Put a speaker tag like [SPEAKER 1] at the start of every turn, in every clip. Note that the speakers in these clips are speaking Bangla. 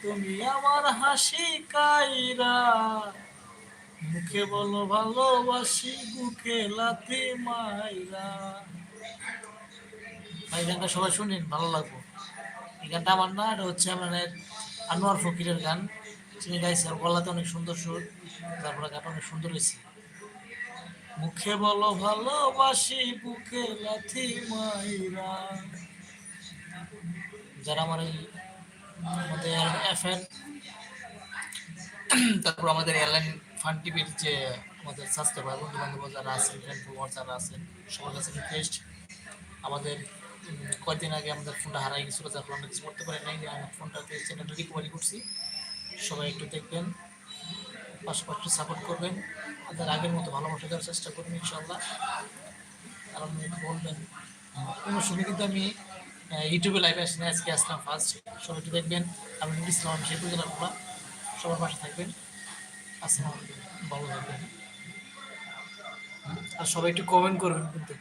[SPEAKER 1] তুমি আমার হাসি কাইরা। মুখে বলো ভালোবাসি, বুকে লাথি মাইরা। ভাই গানটা সবাই শুনিন, ভালো লাগবো। এই গানটা আমার না, এটা হচ্ছে মানে আনোয়ার ফকিরের গান। তিনি গাইছে গলাতে অনেক সুন্দর সুর, তারপরে গানটা অনেক সুন্দর হয়েছে। মুখে বলো ভালোবাসি, বুকে লাথি মাইরা। যারা আমার এই আমাদের তারপর আমাদের এয়ারলাইন ফান টিভির যে আমাদের সাবস্ক্রাইবার বন্ধু বান্ধব যারা আছেন ফ্রেন্ড যারা আছেন সবার কাছে রিকোয়েস্ট আমাদের কয়েকদিন আগে আমাদের ফোনটা হারাই গেছিল, যার ফলে আমরা কিছু করতে পারি নাই, আমি ফোনটাতে চ্যানেলটা রিকভারি করছি। সবাই একটু দেখবেন, পাশাপাশি সাপোর্ট করবেন আমাদের আগের মতো ভালোবাসা দেওয়ার চেষ্টা করবেন ইনশাল্লাহ কারণ বলবেন, কোনো সময় কিন্তু আমি ইউটিউবে লাইভে আসি না আজকে আসলাম ফার্স্ট সবাই একটু দেখবেন। আমি ইসলাম শেখুল জেলার সবার পাশে থাকবেন। আসসালামু ভালো থাকবেন। আর সবাই একটু কমেন্ট করবেন কিন্তু।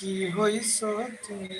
[SPEAKER 1] কি হইছ তুমি?